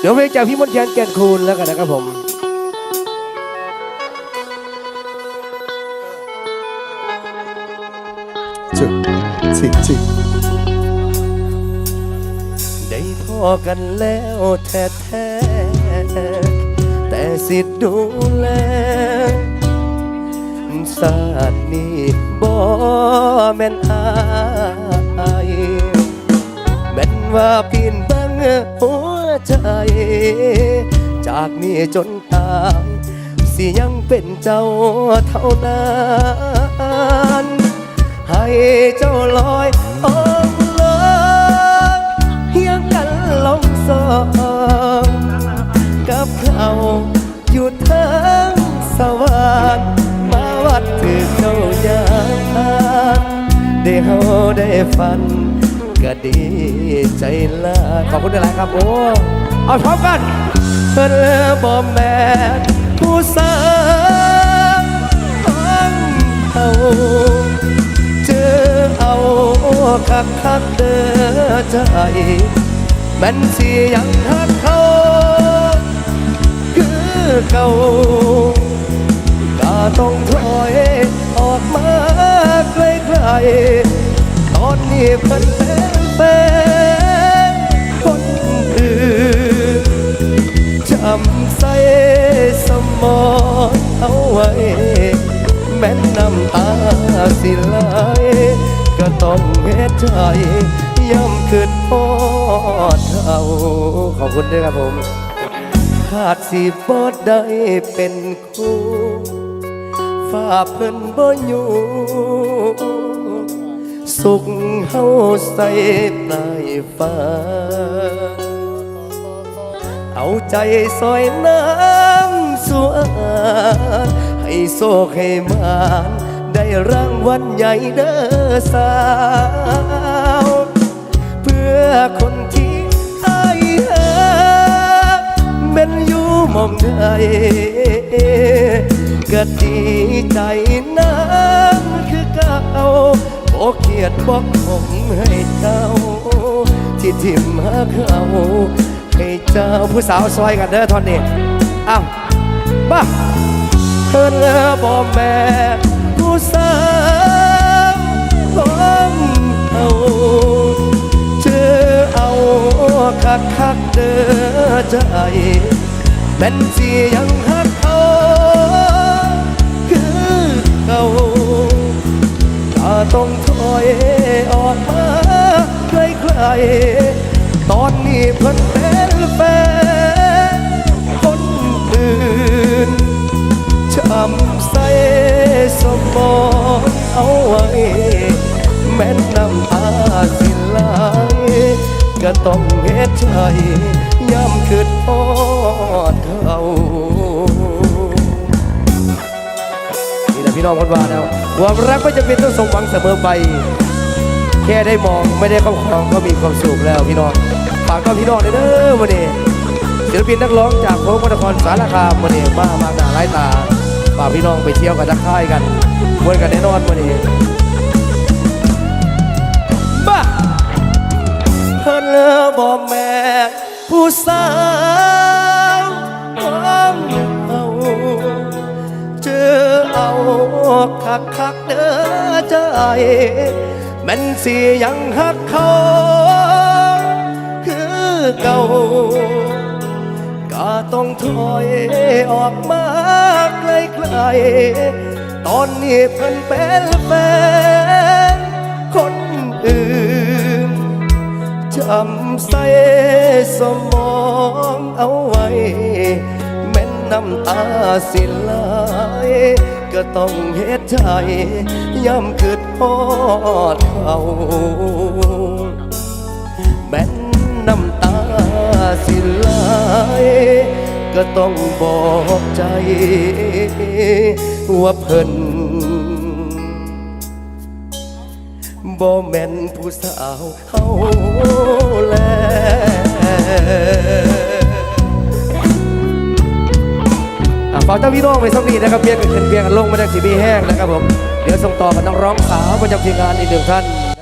เดี๋ยวเพลงจากพี่มนต์แคนแก่นคูณแล้วกันนะครับผมจึกจิกจิกได้พอกันแล้วแท้แท้ๆแต่สิทธิ์ดูแลสาดนี้บ่แม่นอายแม่นว่าพินบัง หัวใจ จากนี้จนตาย สิยังเป็นเจ้าเท่านั้นให้เจ้าลอยออกลอยเฮียงกันลงสองกับเขาอยู่ทางสวรรค์มาวัดถือเขายานได้เฮาได้ฝัน ก็ดีใจลายขอบคุณหลายครับโอ้เอาพร้อมกันเธอบ่แม่นผู้สาวของเขาเจอเอาคักคักเด้อใจแมันสิยังฮักเขาคือเก่าก็ต้องถอยออกมาไกลๆตอนนี้เพิ่นเป็นแฟนำใสสมองเอาไว้ แม้นน้ำตาสิไหลก็ต้องเฮ็ดใจย่ำคืนพอดเอาขอบคุณด้วยครับผมขาดสิบ่ได้เป็นคู่ฝ้าเพิ่นบ่อยู่สุขเฮาใส่ใต้ฟ้า เอาใจซอยน้ำสวให้โซกให้มานได้รางวัลใหญ่เด้อสาว เพื่อคนที่ไอายหาเป็นอยู่มองใดก็ดีใจน้ำคือเก่าบอกเกียดบอกผมให้เจ้า ที่ทิมหาเขา ให้เจ้าผู้สาวซอยกันเด้อทอนนี้อ้าวบ้าเธอเลือบ่แม่ผู้สาวของเขาเจอเอาคักคักเด้อใจแม่นสิยังหักเขาคือเก่าถ้าต้องถอยออกมาไกลๆตอนนี้เพิ่นำใส่สมองเอาไว้แม้นน้ำตาสิไหลก็ต้องเฮ็ดใจย้ำคืดพอดเขานี่แหละพี่น้องคนว่าแล้วความรักไม่จำเป็นต้องสมหวังเสมอไป แค่ได้มองไม่ได้ครอบครองก็มีความสุขแล้วพี่น้องฝากก็พี่น้องเลยเด้อวันนี้ศิลปินนักร้องจากโค้งนครสารคามวันนี้มามากหนาหลายตา ฝากพี่น้องไปเที่ยวกันทักทายกันมวนกันแน่นอนวันนี้บ้าเพิ่นเลอบอกแม่ผู้สาวของเฮาเจอเอาคักคักเด้อใจมันสิยังหักเขาคือเก่าก็ต้องถอยออกมา ไกลๆตอนนี้เพิ่นเป็นแฟนคนอื่นจำใส่สมองเอาไว้ แม้นน้ำตาสิไหลก็ต้องเฮ็ดใจย้ำคืดพอดเขาแม้นน้ำตา ก็ต้องบอกใจ ว่าเพิ่นบ่แม่นผู้สาวเฮาแลฝากเจ้าพี่น้องไปสักนิดนะครับเพียงกันเพียงกันลงไม่ได้สีมีแห้งนะครับผม เดี๋ยวส่งต่อกับน้องร้องสาวประจำทีมงานอีกหนึ่งท่าน